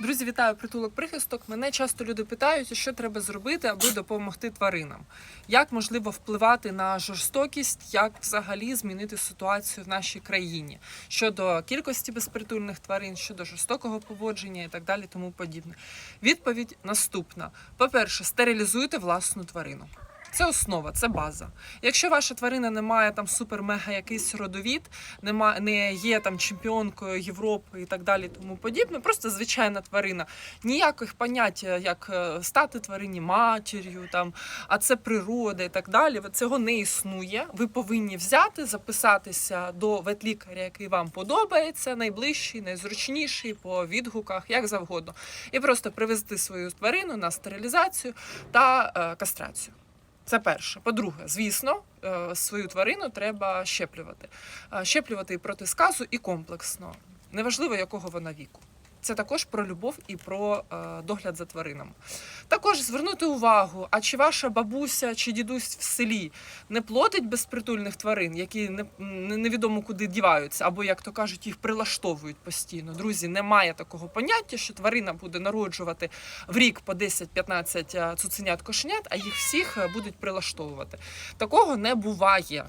Друзі, вітаю притулок прихисток. Мене часто люди питають, що треба зробити, аби допомогти тваринам. Як можливо впливати на жорстокість, як взагалі змінити ситуацію в нашій країні щодо кількості безпритульних тварин, щодо жорстокого поводження і так далі, тому подібне. Відповідь наступна: по-перше, стерилізуйте власну тварину. Це основа, це база. Якщо ваша тварина не має там супер-мега якийсь родовід, нема, не є там чемпіонкою Європи і так далі, тому подібне, просто звичайна тварина. Ніяких понять, е, як е, стати тварині матір'ю, там, а це природа і так далі. Цього не існує. Ви повинні взяти, записатися до ветлікаря, який вам подобається, найближчий, найзручніший по відгуках, як завгодно, і просто привезти свою тварину на стерилізацію та е, кастрацію. Це перше. По-друге, звісно, е, свою тварину треба щеплювати. Щеплювати проти сказу, і комплексно. Неважливо, якого вона віку. Це також про любов і про е, догляд за тваринами. Також звернути увагу, а чи ваша бабуся чи дідусь в селі не плодить безпритульних тварин, які не, не- невідомо куди діваються, або, як то кажуть, їх прилаштовують постійно. Друзі, немає такого поняття, що тварина буде народжувати в рік по 10-15 цуценят кошенят, а їх всіх е, будуть прилаштовувати. Такого не буває.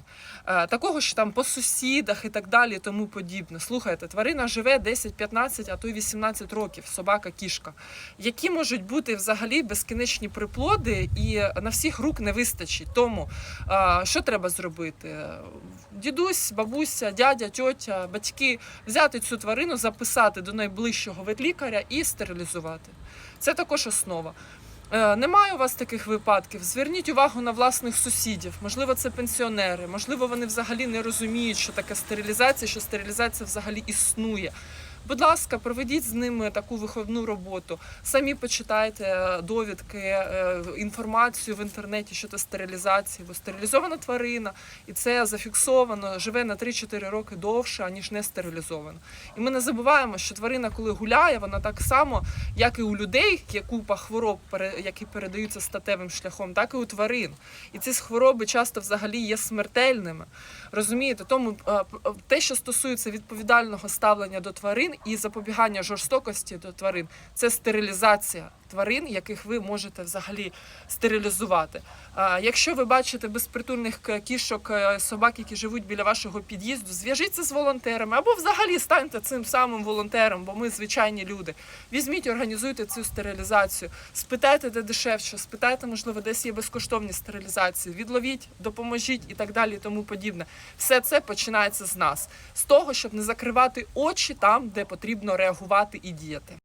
Е, Такого, що там по сусідах і так далі, тому подібне. Слухайте, тварина живе 10-15, а то й 18 років, собака, кішка. Які можуть бути взагалі безкінечні приплоди, і на всіх рук не вистачить. Тому е, що треба зробити? Дідусь, бабуся, дядя, тьотя, батьки взяти цю тварину, записати до найближчого ветлікаря і стерилізувати. Це також основа. Е, Немає у вас таких випадків. Зверніть увагу на власних сусідів. Можливо, це пенсіонери, можливо, вони взагалі не розуміють, що таке стерилізація, що стерилізація взагалі існує. Будь ласка, проведіть з ними таку виховну роботу. Самі почитайте е, довідки, е, інформацію в інтернеті щодо стерилізації, бо стерилізована тварина, і це зафіксовано, живе на 3-4 роки довше, аніж не стерилізована. І ми не забуваємо, що тварина, коли гуляє, вона так само, як і у людей, є купа хвороб, які передаються статевим шляхом, так і у тварин. І ці хвороби часто взагалі є смертельними. Розумієте, тому е, те, що стосується відповідального ставлення до тварин і запобігання жорстокості до тварин, це стерилізація тварин, яких ви можете взагалі стерилізувати. Якщо ви бачите безпритульних кішок, е, собак, які живуть біля вашого під'їзду, зв'яжіться з волонтерами або взагалі станьте цим самим волонтером, бо ми звичайні люди. Візьміть, організуйте цю стерилізацію, спитайте, де дешевше, спитайте, можливо, десь є безкоштовні стерилізації. Відловіть, допоможіть і так далі, і тому подібне. Все це починається з нас, з того, щоб не закривати очі там, де потрібно реагувати і діяти.